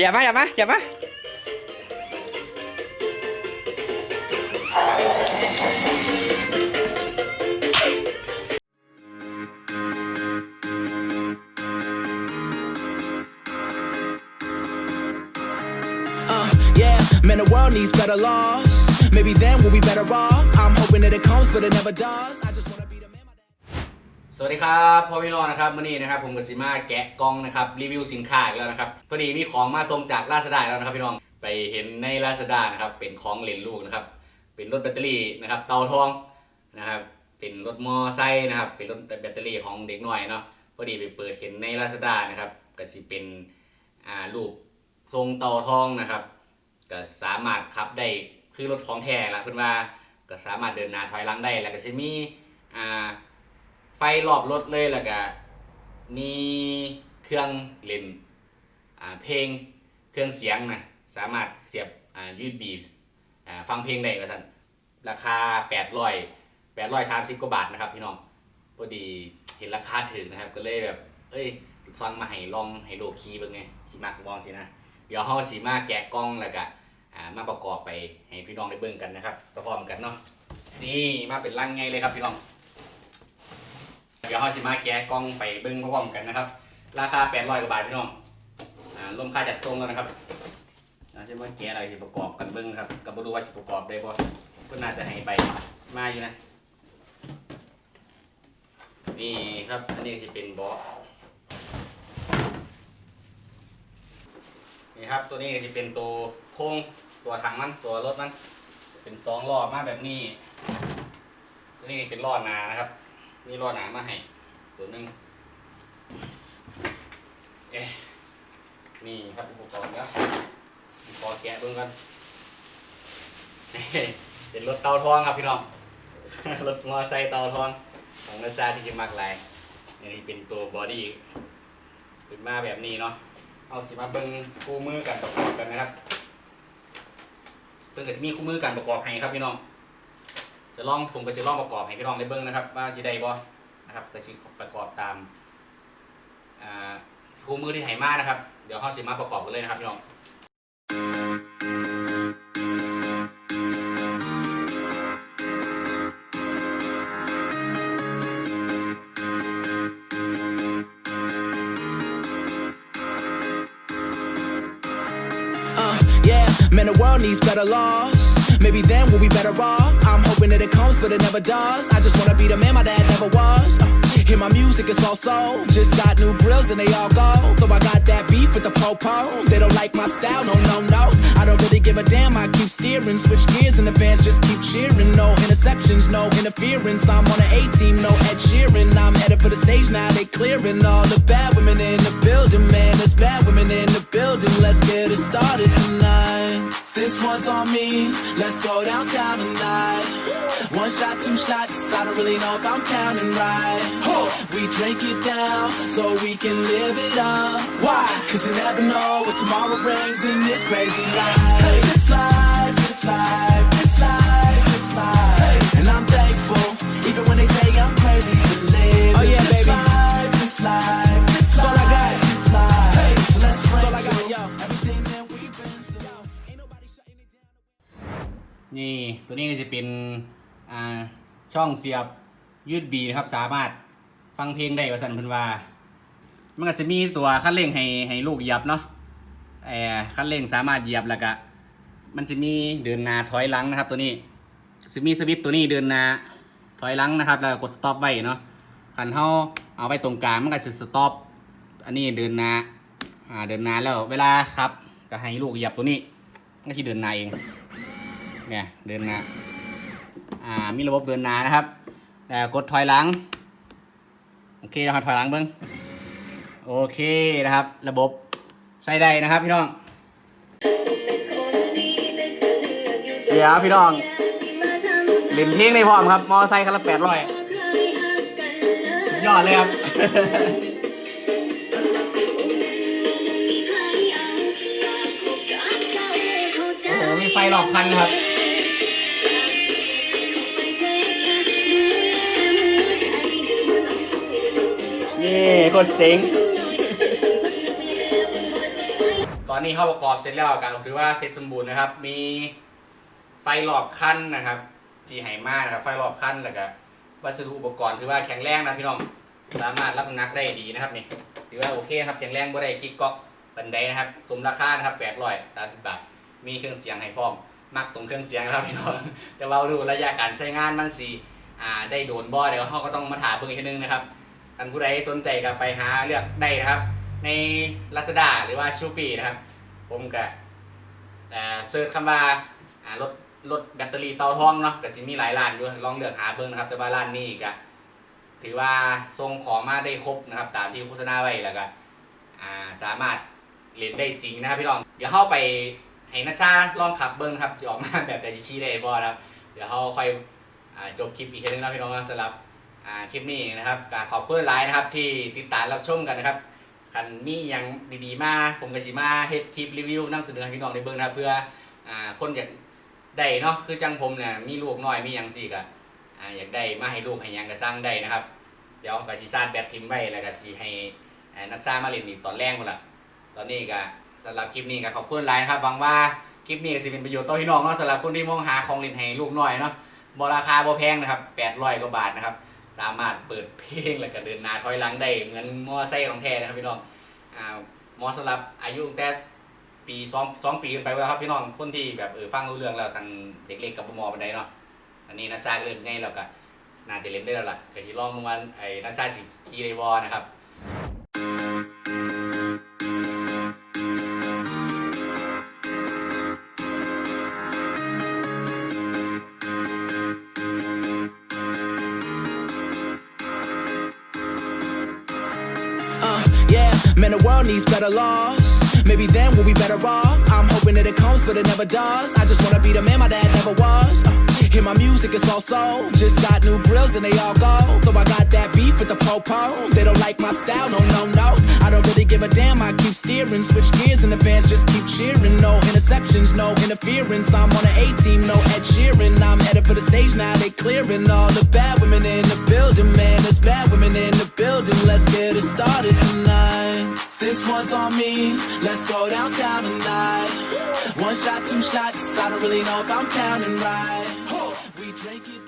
อย่ามาอย่ามาอย่ามา needs better laws. Maybe then we'll be better off. I'm hoping that it comes, but it never does. I just wanna be the man. my dad- สวัสดีครับพ่อพี่น้องนะครับวันนี้นะครับผมกับซิมาแกะกล้องนะครับรีวิวสินค้าอีกแล้วนะครับพอดีมีของมาส่งจากลาซาด้าแล้วนะครับพี่น้องไปเห็นในลาซาด้านะครับเป็นของเล่นลูกนะครับเป็นรถแบตเตอรี่นะครับเตาทองนะครับเป็นรถมอไซค์นะครับเป็นรถแบตเตอรี่ของเด็กหน่อยเนาะพอดีไปเปิดเห็นในลาซาด้านะครับก็สิเป็นอ่าลูกทรงเตาทองนะครับ ก็สามารถขับได้คือรถของแท้ละเพื่อนว่าก็สามารถเดินหน้าถอยหลังได้แล้วก็จะมีอ่าไฟรอบรถเลยแล้วก็มีเครื่องเล่นอ่าเพลงเครื่องเสียงนะสามารถเสียบอ่ายูบีอ่าฟังเพลงได้ว่าท่านราคา800 830กว่าบาทนะครับพี่น้องพอดีเห็นราคาถึงนะครับก็เลยแบบ เอ้ยฟังมาให้ลองให้โลคีเบิ่งไงสิมักบองสินะ เดี๋ยวเฮาสีมาแกะกล้องแล้วก็อ่ามาประกอบไปให้พี่น้องได้เบิ่งกันนะครับพร้อมกันเนาะนี่มาเป็นลังไงเลยครับพี่น้อง เดี๋ยวเฮาสิมาแกะกล้องไปเบิ่งพร้อมกันนะครับ ราคา800กว่าบาทพี่น้องอ่ารวมค่าจัดส่งแล้วนะครับเราจะมาแกะอะไรที่ประกอบกันเบิ่งครับก็บ่รู้ว่าสิประกอบได้บ่เพิ่นน่าจะให้ใบมาอยู่นะนี่ครับอันนี้สิเป็นเบาะ นี่ครับตัวนี้ก็จะเป็นตัวโค้งตัวถังมันตัวรถมันเป็นสองล้อมาแบบนี้ ตัวนี้เป็นล้อหนานะครับมีล้อหนามาให้ตัวหนึงเอ๊ะนี่ครับอุปกรณ์แล้วขอแกะเบิ่งกันนี่เป็นรถเตาทองครับพี่น้องรถมอไซค์เตาทองของนาซาที่จะมักหลายนนี้เป็นตัวบอดี้เป็นมาแบบนี้เนาะ เอาสิมาเบิ่งคู่มือกันประกอบกันนะครับเพิ่งก็จะมีคู่มือกันประกอบให้ครับพี่น้อง จะลองผมก็จะลองประกอบให้พี่น้องได้เบิ่งนะครับ ว่าจะได้บ่นะครับก็จะประกอบตามคู่มือที่ให้มานะครับ เดี๋ยวเขาสิมาประกอบกันเลยนะครับพี่น้อง man, the world needs better laws. Maybe then we'll be better off. I'm hoping that it comes, but it never does. I just wanna be the man my dad never was. Uh, hear my music, it's all soul. Just got new grills and they all go. So I got that beef with the popo. They don't like my style, no, no, no. I don't really give a damn, I keep steering. Switch gears and the fans just keep cheering. No interceptions, no interference. I'm on an A team, no Ed Sheeran. I'm headed for the stage now, they clearing all the bad women in the building, man. There's bad women in the building. Let's get it started tonight. This one's on me. Let's go downtown tonight. One shot, two shots. I don't really know if I'm counting right. We drink it down so we can live it up. Why? Cause you never know what tomorrow brings in this crazy life. Hey, this life, this life, this life, this life. And I'm thankful, even when they say I'm crazy นี่ตัวนี้ก็จะเป็นอ่าช่องเสียบยืดบีนะครับสามารถฟังเพลงได้ว่าสันพิ่นว่ามันก็จะมีตัวคันเร่งให้ให้ลูกเหยียบเนาะเออคันเร่งสามารถเหยียบแล้วก็มันจะมีเดินหน้าถอยหลังนะครับ ตัวนี้จะมีสวิตตัวนี้เดินหน้าถอยหลังนะครับ แล้วกดสต็อปไว้เนาะคันเฮาเอาไว้ตรงกลางมันก็จะสต็อปอันนี้เดินหน้าอ่าเดินหน้าแล้วเวลาครับก็ให้ลูกเหยียบตัวนี้มันก็ที่เดินหน้าเอง เนี่ยเดินหน้าอ่ามีระบบเดินหน้านะครับแล้วกดถอยหลังโอเคเราถอยหลังเบิ้งโอเคนะครับ ระบบใช้ได้นะครับพี่น้องเดี๋ยวพี่น้องเล่นเพลงได้พร้อมครับ มอไซค์คันละแปดร้อยยอดเลยครับโอ้โหมีไฟหลอกคันครับ คนเจ๋ง ตอนนี้เข้าประกอบเสร็จแล้วกันถือว่าเสร็จสมบูรณ์นะครับ มีไฟหลอบคันนะครับที่ไหมานะครับ ไฟหลอบคันแล้วก็วัสดุอุปกรณ์ถือว่าแข็งแรงนะพี่น้อง สามารถรับน้ำหนักได้ดีนะครับนี่ถือว่าโอเคครับแข็งแรงบ่ได้กิ๊กก๊อกบันไดนะครับ สมราคานะครับแปดร้อยสามสิบบาท มีเครื่องเสียงให้พร้อม มักตรงเครื่องเสียงนะครับพี่น้อง แต่ว่าดูระยะการใช้งานมันสีอ่าได้โดนบ่เดี๋ยวเขาก็ต้องมาถามเพิ่งอีกทีนึงนะครับ ท่านผู้ใดสนใจก็ไปหาเลือกได้นะครับ ใน Lazada หรือว่า s h ูปีนะครับ ผมก็อ่าเซิร์ชคำว่าอ่ารถรถแบตเตอรี่เตาทองเนาะก็สิมีหลายร้านอยู่ลองเลือกหาเบิ่งนะครับ แต่ว่าร้านนี้ก็ถือว่าส่งของมาได้ครบนะครับ ตามที่โฆษณาไว้แล้วก็อ่าสามารถเล่นได้จริงนะครับพี่น้อง เดี๋ยวเข้าไปให้นัชชาลองขับเบิ้งครับสิออกมาแบบใดที่ขี่ได้บ่นะครับ เดี๋ยวเขาค่อยอจบคลิปอีกทีนึงนะพี่น้องนะสำหรับ อ่าคลิปนี้นะครับก็ขอบคุณหลายนะครับ ที่ติดตามรับชมกันนะครับคันมีหยังดีๆมาผมก็สิมาเฮ็ดคลิปรีวิวนำเสนอให้พี่น้องได้เบิ่งนะครับเพื่ออ่าคนอยากได้เนาะคือจังผมเนี่ยมีลูกน้อยมียังสิก็อ่าอยากได้มาให้ลูกให้หยังก็สร้างได้นะครับ เดี๋ยวก็สิซาดแบตทิมไว้แล้วก็สิให้อ่านักซ่ามาเล่นอีกตอนแรกพุ่นล่ะตอนนี้ก็สำหรับคลิปนี้ก็ขอบคุณหลายนะครับหวังว่าคลิปนี้ก็สิเป็นประโยชน์ต่อพี่น้องเนาะสำหรับคนที่มองหาของเล่นให้ลูกน้อยเนาะบ่ราคาบ่แพงนะครับ800กว่าบาทนะครับ สามารถเปิดเพลงแล้วก็เดินหน้าถอยหลังได้เหมือนมอไซค์ของแท้นะครับพี่น้องอ่ามอสำหรับอายุตั้งแต่ปีสองสองปีขึ้นไปแล้วครับพี่น้องคนที่แบบเออฟังรู้เรื่องแล้วทางเด็กเล็กกับมอปันไดเนาะอันนี้นัชชาเริ่มง่ายแล้วก็น่าจะเล่นได้แล้วล่ะเคยที่ลองลงวันไอ้นัชชาสิคีเรวอนะครับ Uh, yeah, man, the world needs better laws. Maybe then we'll be better off. I'm hoping that it comes, but it never does. I just wanna be the man my dad never was. Uh, hear my music, it's all soul. Just got new grills and they all go. So I got that beef with the popo. They don't like my style, no, no, no. I don't really give a damn, I keep steering. Switch gears and the fans just keep cheering. No interceptions, no interference. I'm on an A team, no Ed Sheeran. I'm headed for the stage now, they clearing all the bad women in the building, man. There's bad women in the building. Let's get it started Let's go downtown tonight. One shot, two shots. I don't really know if I'm counting right. We drink it.